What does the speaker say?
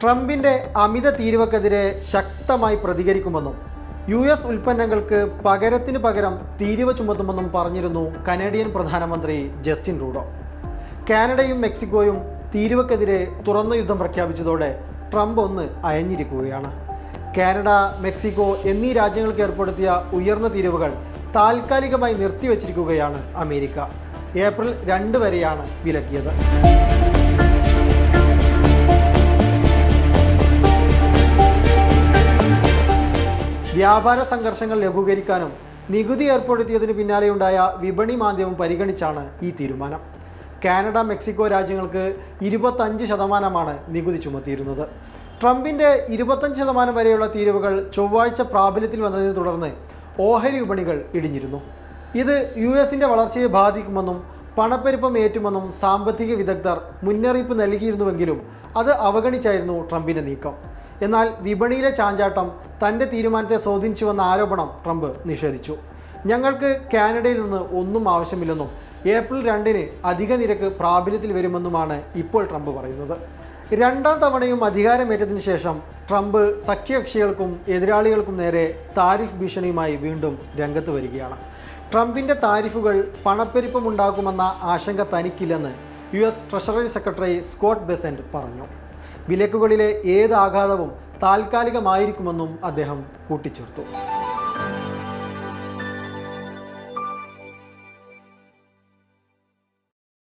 ട്രംപിന്റെ അമിത തീരുവക്കെതിരെ ശക്തമായി പ്രതികരിക്കുമെന്നും U S ഉൽപ്പന്നങ്ങൾക്ക് പകരത്തിന് പകരം തീരുവ ചുമത്തുമെന്നും പറഞ്ഞിരുന്നു കനേഡിയൻ പ്രധാനമന്ത്രി ജസ്റ്റിൻ റൂഡോ. കാനഡയും മെക്സിക്കോയും തീരുവക്കെതിരെ തുറന്ന യുദ്ധം പ്രഖ്യാപിച്ചതോടെ ട്രംപ് ഒന്ന് അയഞ്ഞിരിക്കുകയാണ്. കാനഡ മെക്സിക്കോ എന്നീ രാജ്യങ്ങൾക്ക് ഏർപ്പെടുത്തിയ ഉയർന്ന തീരുവകൾ താൽക്കാലികമായി നിർത്തിവച്ചിരിക്കുകയാണ് അമേരിക്ക. ഏപ്രിൽ രണ്ട് വരെയാണ് വിലക്കിയത്. വ്യാപാര സംഘർഷങ്ങൾ ലഘൂകരിക്കാനും നികുതി ഏർപ്പെടുത്തിയതിന് പിന്നാലെയുണ്ടായ വിപണി മാന്ദ്യവും പരിഗണിച്ചാണ് ഈ തീരുമാനം. കാനഡ മെക്സിക്കോ രാജ്യങ്ങൾക്ക് ഇരുപത്തഞ്ച് ശതമാനമാണ് നികുതി ചുമത്തിയിരുന്നത്. ട്രംപിന്റെ ഇരുപത്തഞ്ച് ശതമാനം വരെയുള്ള തീരുവകൾ ചൊവ്വാഴ്ച പ്രാബല്യത്തിൽ വന്നതിനെ തുടർന്ന് ഓഹരി വിപണികൾ ഇടിഞ്ഞിരുന്നു. ഇത് യു എസിന്റെ വളർച്ചയെ ബാധിക്കുമെന്നും പണപ്പെരുപ്പം ഏറ്റുമെന്നും സാമ്പത്തിക വിദഗ്ധർ മുന്നറിയിപ്പ് നൽകിയിരുന്നുവെങ്കിലും അത് അവഗണിച്ചായിരുന്നു ട്രംപിന്റെ നീക്കം. എന്നാൽ വിപണിയിലെ ചാഞ്ചാട്ടം തന്റെ തീരുമാനത്തെ സ്വാധീനിച്ചുവെന്ന ആരോപണം ട്രംപ് നിഷേധിച്ചു. ഞങ്ങൾക്ക് കാനഡയിൽ നിന്ന് ഒന്നും ആവശ്യമില്ലെന്നും ഏപ്രിൽ രണ്ടിന് അധിക നിരക്ക് പ്രാബല്യത്തിൽ വരുമെന്നുമാണ് ഇപ്പോൾ ട്രംപ് പറയുന്നത്. രണ്ടാം തവണയും അധികാരമേറ്റതിനു ശേഷം ട്രംപ് സഖ്യകക്ഷികൾക്കും എതിരാളികൾക്കും നേരെ താരിഫ് ഭീഷണിയുമായി വീണ്ടും രംഗത്ത് വരികയാണ്. ട്രംപിന്റെ താരിഫുകൾ പണപ്പെരുപ്പമുണ്ടാകുമെന്ന ആശങ്ക തനിക്കില്ലെന്ന് U S treasury secretary Scott Bessent പറഞ്ഞു. വിലക്കുകളിലെ ഏത് ആഘാതവും താൽക്കാലികമായിരിക്കുമെന്നും അദ്ദേഹം കൂട്ടിച്ചേർത്തു.